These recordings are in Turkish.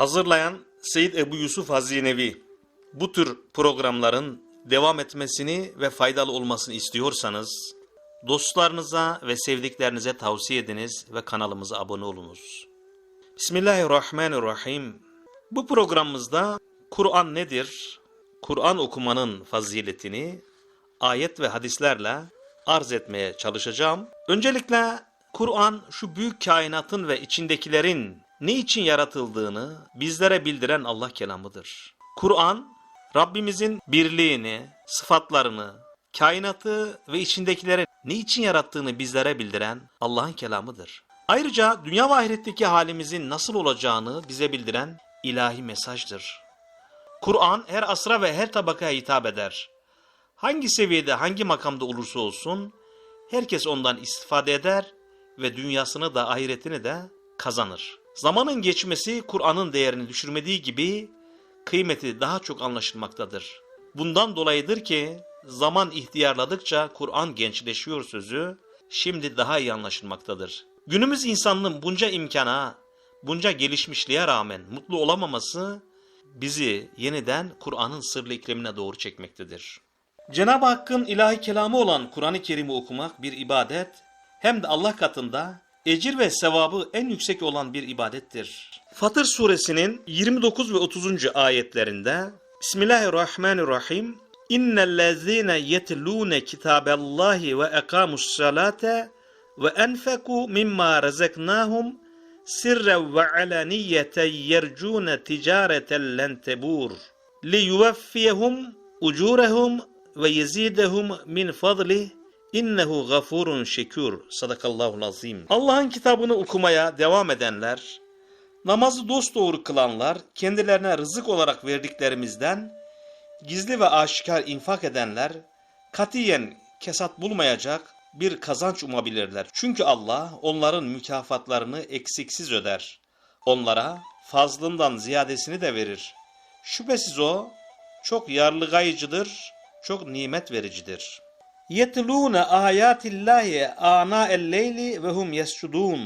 Hazırlayan Seyyid Ebu Yusuf Hazinevi. Bu tür programların devam etmesini ve faydalı olmasını istiyorsanız dostlarınıza ve sevdiklerinize tavsiye ediniz ve kanalımıza abone olunuz. Bismillahirrahmanirrahim. Bu programımızda Kur'an nedir? Kur'an okumanın faziletini ayet ve hadislerle arz etmeye çalışacağım. Öncelikle Kur'an şu büyük kainatın ve içindekilerin ne için yaratıldığını bizlere bildiren Allah kelamıdır. Kur'an Rabbimizin birliğini, sıfatlarını, kainatı ve içindekileri ne için yarattığını bizlere bildiren Allah'ın kelamıdır. Ayrıca dünya ve ahiretteki halimizin nasıl olacağını bize bildiren ilahi mesajdır. Kur'an her asra ve her tabakaya hitap eder. Hangi seviyede, hangi makamda olursa olsun herkes ondan istifade eder ve dünyasını da ahiretini de kazanır. Zamanın geçmesi Kur'an'ın değerini düşürmediği gibi kıymeti daha çok anlaşılmaktadır. Bundan dolayıdır ki zaman ihtiyarladıkça Kur'an gençleşiyor sözü şimdi daha iyi anlaşılmaktadır. Günümüz insanlığın bunca imkana, bunca gelişmişliğe rağmen mutlu olamaması bizi yeniden Kur'an'ın sırlı iklimine doğru çekmektedir. Cenab-ı Hakk'ın ilahi kelamı olan Kur'an-ı Kerim'i okumak bir ibadet, hem de Allah katında ecir ve sevabı en yüksek olan bir ibadettir. Fatır suresinin 29 ve 30. ayetlerinde Bismillahirrahmanirrahim İnnellezîne yetlûne kitâbellâhi ve ekâmussalâte ve enfekû mimmâ rezeknâhum sirren ve alaniyeten yercûne ticareten len tebûr liyuvaffiyehum ucurehum ve yezidehum min fadlih innehu gafurun şekür. Sadakallahu azim. Allah'ın kitabını okumaya devam edenler, namazı dosdoğru kılanlar, kendilerine rızık olarak verdiklerimizden gizli ve aşikar infak edenler, katiyen kesat bulmayacak bir kazanç umabilirler. Çünkü Allah onların mükafatlarını eksiksiz öder. Onlara fazlından ziyadesini de verir. Şüphesiz o çok yarlıgayıcıdır, çok nimet vericidir. Yetlûne âyâtillâhi ânâ-el-leyli ve hum yescudûn.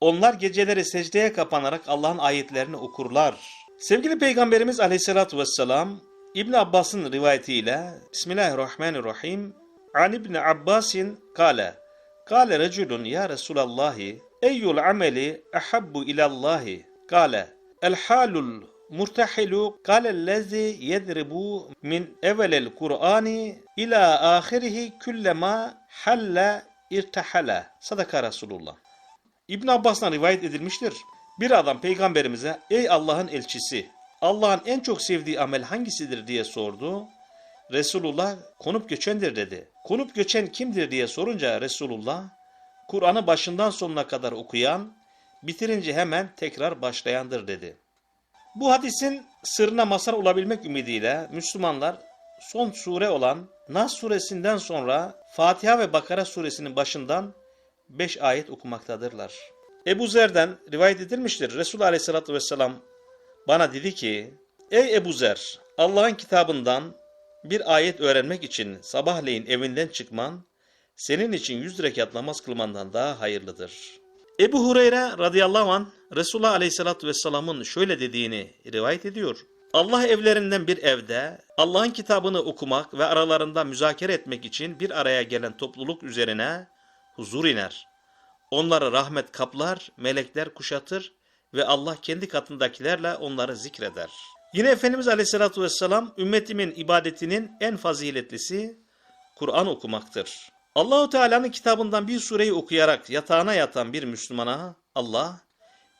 Onlar geceleri secdeye kapanarak Allah'ın ayetlerini okurlar. Sevgili Peygamberimiz aleyhissalatü vesselam İbn Abbas'ın rivayetiyle Bismillahirrahmanirrahim An İbn Abbasin kale Kale reculun ya Resulallahi Eyyul ameli ahabbu ilallahi Kale El halul murtahilu kâlellezî yedribu min evelel Kur'ani ila ahirihi küllema halle irtahale. Sadaka Resulullah. İbn Abbas'tan rivayet edilmiştir. Bir adam peygamberimize ey Allah'ın elçisi Allah'ın en çok sevdiği amel hangisidir diye sordu. Resulullah konup göçendir dedi. Konup göçen kimdir diye sorunca Resulullah Kur'an'ı başından sonuna kadar okuyan, bitirince hemen tekrar başlayandır dedi. Bu hadisin sırrına mazhar olabilmek ümidiyle Müslümanlar son sure olan Nas suresinden sonra Fatiha ve Bakara suresinin başından 5 ayet okumaktadırlar. Ebu Zer'den rivayet edilmiştir. Resul aleyhissalatü vesselam bana dedi ki Ey Ebu Zer Allah'ın kitabından bir ayet öğrenmek için sabahleyin evinden çıkman senin için yüz rekat namaz kılmandan daha hayırlıdır. Ebu Hureyre radıyallahu an Resulullah aleyhissalatü vesselamın şöyle dediğini rivayet ediyor. Allah evlerinden bir evde Allah'ın kitabını okumak ve aralarında müzakere etmek için bir araya gelen topluluk üzerine huzur iner. Onları rahmet kaplar, melekler kuşatır ve Allah kendi katındakilerle onları zikreder. Yine Efendimiz Aleyhisselatü Vesselam ümmetimin ibadetinin en faziletlisi Kur'an okumaktır. Allahu Teala'nın kitabından bir sureyi okuyarak yatağına yatan bir Müslümana Allah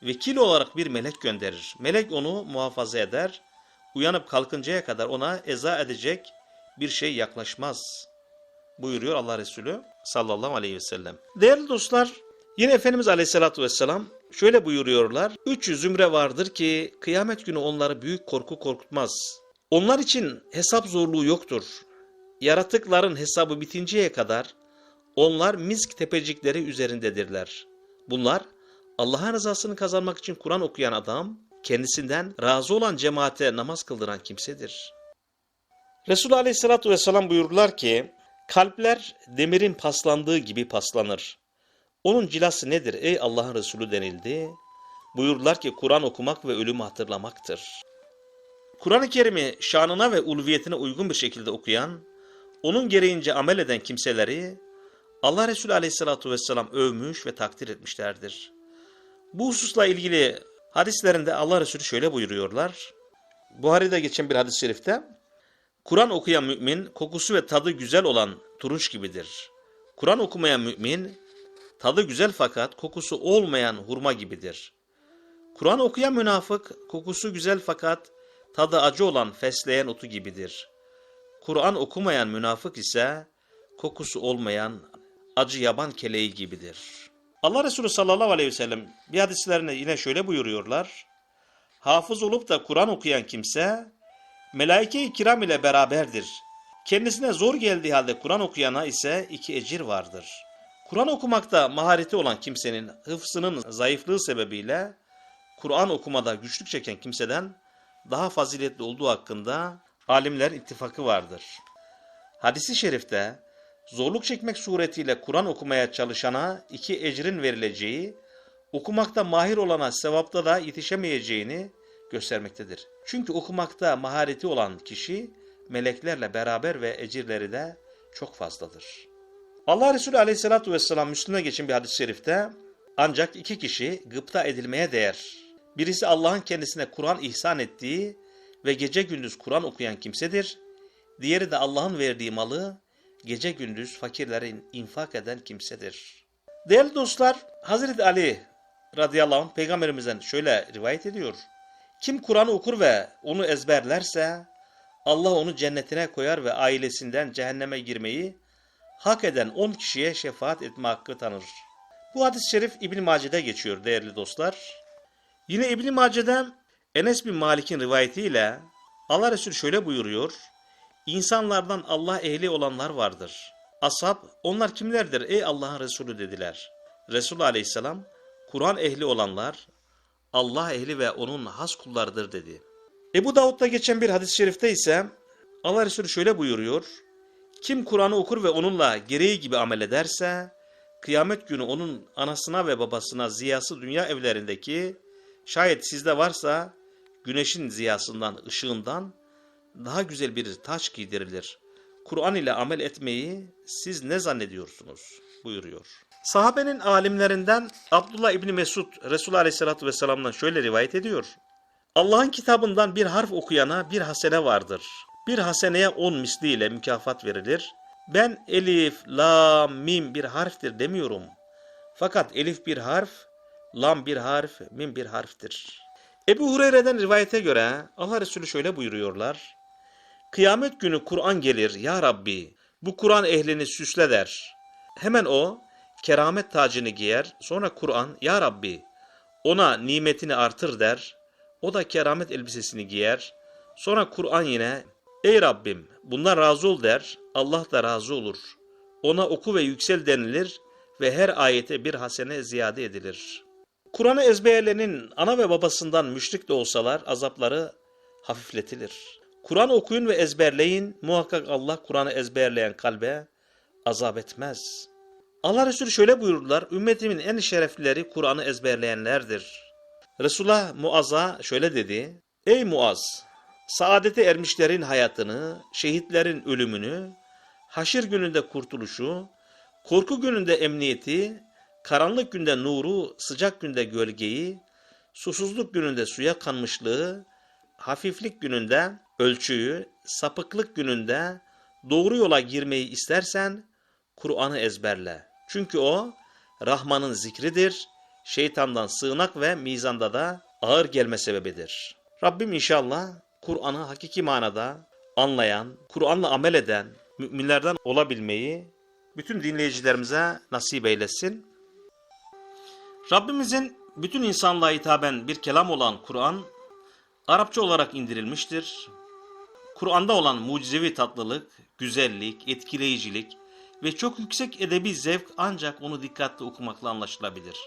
vekil olarak bir melek gönderir. Melek onu muhafaza eder. Uyanıp kalkıncaya kadar ona eza edecek bir şey yaklaşmaz. Buyuruyor Allah Resulü sallallahu aleyhi ve sellem. Değerli dostlar yine Efendimiz Aleyhisselatü Vesselam şöyle buyuruyorlar. Üç zümre vardır ki kıyamet günü onları büyük korku korkutmaz. Onlar için hesap zorluğu yoktur. Yaratıkların hesabı bitinceye kadar onlar misk tepecikleri üzerindedirler. Bunlar Allah'ın rızasını kazanmak için Kur'an okuyan adam, kendisinden razı olan cemaate namaz kıldıran kimsedir. Resulullah Aleyhisselatü Vesselam buyurdular ki, kalpler demirin paslandığı gibi paslanır. Onun cilası nedir ey Allah'ın Resulü denildi. Buyurdular ki Kur'an okumak ve ölümü hatırlamaktır. Kur'an-ı Kerim'i şanına ve ulviyetine uygun bir şekilde okuyan, onun gereğince amel eden kimseleri Allah Resulü Aleyhisselatü vesselam övmüş ve takdir etmişlerdir. Bu hususla ilgili hadislerinde Allah Resulü şöyle buyuruyorlar. Buhari'de geçen bir hadis-i şerifte, Kur'an okuyan mümin kokusu ve tadı güzel olan turunç gibidir. Kur'an okumayan mümin tadı güzel fakat kokusu olmayan hurma gibidir. Kur'an okuyan münafık kokusu güzel fakat tadı acı olan fesleğen otu gibidir. Kur'an okumayan münafık ise kokusu olmayan acı yaban keleği gibidir. Allah Resulü sallallahu aleyhi ve sellem bir hadislerinde yine şöyle buyuruyorlar. Hafız olup da Kur'an okuyan kimse melaike-i kiram ile beraberdir. Kendisine zor geldiği halde Kur'an okuyana ise iki ecir vardır. Kur'an okumakta mahareti olan kimsenin hıfzının zayıflığı sebebiyle Kur'an okumada güçlük çeken kimseden daha faziletli olduğu hakkında alimler ittifakı vardır. Hadisi şerifte zorluk çekmek suretiyle Kur'an okumaya çalışana iki ecrin verileceği, okumakta mahir olana sevapta da yetişemeyeceğini göstermektedir. Çünkü okumakta mahareti olan kişi meleklerle beraber ve ecirleri de çok fazladır. Allah Resulü aleyhissalatü vesselam Müslüm'e geçen bir hadis-i şerifte ancak iki kişi gıpta edilmeye değer. Birisi Allah'ın kendisine Kur'an ihsan ettiği ve gece gündüz Kur'an okuyan kimsedir. Diğeri de Allah'ın verdiği malı gece gündüz fakirlerin infak eden kimsedir. Değerli dostlar, Hazreti Ali radıyallahu anh peygamberimizden şöyle rivayet ediyor. Kim Kur'an'ı okur ve onu ezberlerse Allah onu cennetine koyar ve ailesinden cehenneme girmeyi hak eden 10 kişiye şefaat etme hakkı tanır. Bu hadis-i şerif İbn Mace'de geçiyor değerli dostlar. Yine İbn Mace'de Enes bin Malik'in rivayetiyle Allah Resulü şöyle buyuruyor. İnsanlardan Allah ehli olanlar vardır. Ashab onlar kimlerdir ey Allah'ın Resulü dediler. Resulü aleyhisselam Kur'an ehli olanlar Allah ehli ve onun has kullarıdır dedi. Ebu Davud'da geçen bir hadis-i şerifte ise Allah Resulü şöyle buyuruyor. Kim Kur'an'ı okur ve onunla gereği gibi amel ederse kıyamet günü onun anasına ve babasına ziyası dünya evlerindeki şayet sizde varsa güneşin ziyasından, ışığından daha güzel bir taç giydirilir. Kur'an ile amel etmeyi siz ne zannediyorsunuz? buyuruyor. Sahabenin alimlerinden Abdullah İbni Mesud Resulü Aleyhisselatü Vesselam'dan şöyle rivayet ediyor. Allah'ın kitabından bir harf okuyana bir hasene vardır. Bir haseneye on misliyle mükafat verilir. Ben elif, lam, mim bir harftir demiyorum. Fakat elif bir harf, lam bir harf, mim bir harftir. Ebu Hureyre'den rivayete göre Allah Resulü şöyle buyuruyorlar. Kıyamet günü Kur'an gelir ya Rabbi bu Kur'an ehlini süsle der. Hemen o keramet tacını giyer sonra Kur'an ya Rabbi ona nimetini artır der. O da keramet elbisesini giyer. Sonra Kur'an yine ey Rabbim bundan razı ol der. Allah da razı olur. Ona oku ve yüksel denilir ve her ayete bir hasene ziyade edilir. Kur'an'ı ezberlenin ana ve babasından müşrik de olsalar azapları hafifletilir. Kur'an okuyun ve ezberleyin. Muhakkak Allah Kur'an'ı ezberleyen kalbe azap etmez. Allah Resulü şöyle buyurdular. Ümmetimin en şereflileri Kur'an'ı ezberleyenlerdir. Resulullah Muaz'a şöyle dedi. Ey Muaz! Saadete ermişlerin hayatını, şehitlerin ölümünü, haşir gününde kurtuluşu, korku gününde emniyeti, karanlık günde nuru, sıcak günde gölgeyi, susuzluk gününde suya kanmışlığı, hafiflik gününde ölçüyü, sapıklık gününde doğru yola girmeyi istersen Kur'an'ı ezberle. Çünkü o Rahman'ın zikridir, şeytandan sığınak ve mizanda da ağır gelme sebebidir. Rabbim inşallah Kur'an'ı hakiki manada anlayan, Kur'an'la amel eden müminlerden olabilmeyi bütün dinleyicilerimize nasip eylesin. Rabbimizin bütün insanlığa hitaben bir kelam olan Kur'an Arapça olarak indirilmiştir. Kur'an'da olan mucizevi tatlılık, güzellik, etkileyicilik ve çok yüksek edebi zevk ancak onu dikkatli okumakla anlaşılabilir.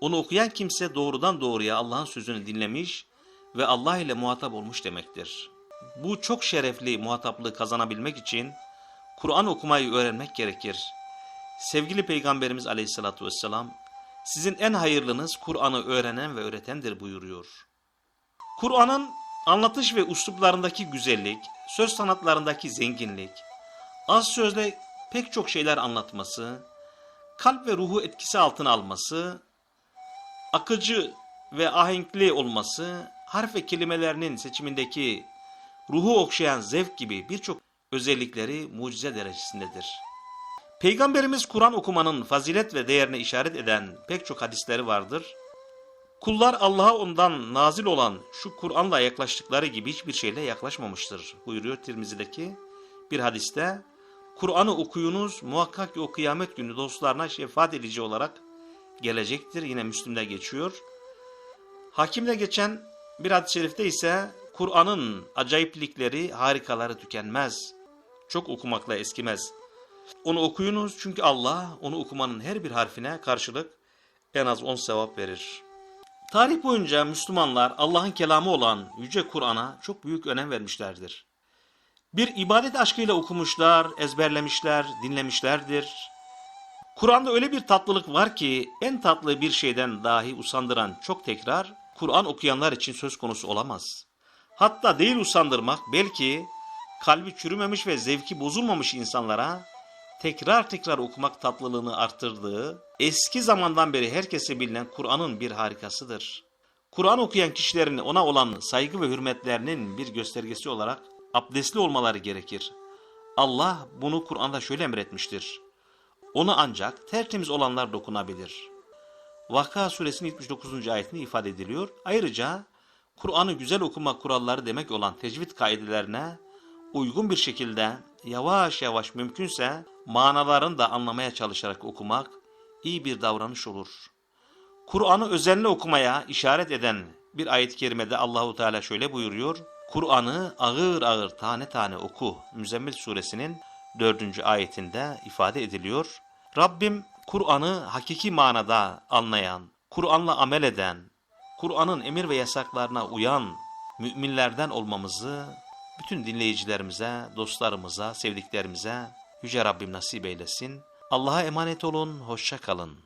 Onu okuyan kimse doğrudan doğruya Allah'ın sözünü dinlemiş ve Allah ile muhatap olmuş demektir. Bu çok şerefli muhataplığı kazanabilmek için Kur'an okumayı öğrenmek gerekir. Sevgili Peygamberimiz Aleyhisselatü Vesselam Sizin en hayırlınız Kur'an'ı öğrenen ve öğretendir buyuruyor. Kur'an'ın anlatış ve üsluplarındaki güzellik, söz sanatlarındaki zenginlik, az sözle pek çok şeyler anlatması, kalp ve ruhu etkisi altına alması, akıcı ve ahenkli olması, harf ve kelimelerinin seçimindeki ruhu okşayan zevk gibi birçok özellikleri mucize derecesindedir. Peygamberimiz Kur'an okumanın fazilet ve değerine işaret eden pek çok hadisleri vardır. Kullar Allah'a ondan nazil olan şu Kur'an'la yaklaştıkları gibi hiçbir şeyle yaklaşmamıştır buyuruyor Tirmizi'deki bir hadiste. Kur'an'ı okuyunuz muhakkak ki o kıyamet günü dostlarına şefaat edici olarak gelecektir. Yine Müslim'de geçiyor. Hakim'de geçen bir hadis-i şerifte ise Kur'an'ın acayiplikleri, harikaları tükenmez. Çok okumakla eskimez. Onu okuyunuz çünkü Allah onu okumanın her bir harfine karşılık en az 10 sevap verir. Tarih boyunca Müslümanlar Allah'ın kelamı olan Yüce Kur'an'a çok büyük önem vermişlerdir. Bir ibadet aşkıyla okumuşlar, ezberlemişler, dinlemişlerdir. Kur'an'da öyle bir tatlılık var ki en tatlı bir şeyden dahi usandıran çok tekrar Kur'an okuyanlar için söz konusu olamaz. Hatta değil usandırmak belki kalbi çürümemiş ve zevki bozulmamış insanlara tekrar tekrar okumak tatlılığını arttırdığı eski zamandan beri herkese bilinen Kur'an'ın bir harikasıdır. Kur'an okuyan kişilerin ona olan saygı ve hürmetlerinin bir göstergesi olarak abdestli olmaları gerekir. Allah bunu Kur'an'da şöyle emretmiştir. Ona ancak tertemiz olanlar dokunabilir. Vaka suresinin 79. ayetinde ifade ediliyor. Ayrıca Kur'an'ı güzel okuma kuralları demek olan tecvid kaidelerine uygun bir şekilde yavaş yavaş mümkünse manalarını da anlamaya çalışarak okumak iyi bir davranış olur. Kur'an'ı özenli okumaya işaret eden bir ayet-i kerimede Allahu Teala şöyle buyuruyor. Kur'an'ı ağır ağır tane tane oku. Müzzemmil suresinin dördüncü ayetinde ifade ediliyor. Rabbim Kur'an'ı hakiki manada anlayan, Kur'an'la amel eden, Kur'an'ın emir ve yasaklarına uyan müminlerden olmamızı bütün dinleyicilerimize, dostlarımıza, sevdiklerimize Yüce Rabbim nasip eylesin. Allah'a emanet olun, hoşça kalın.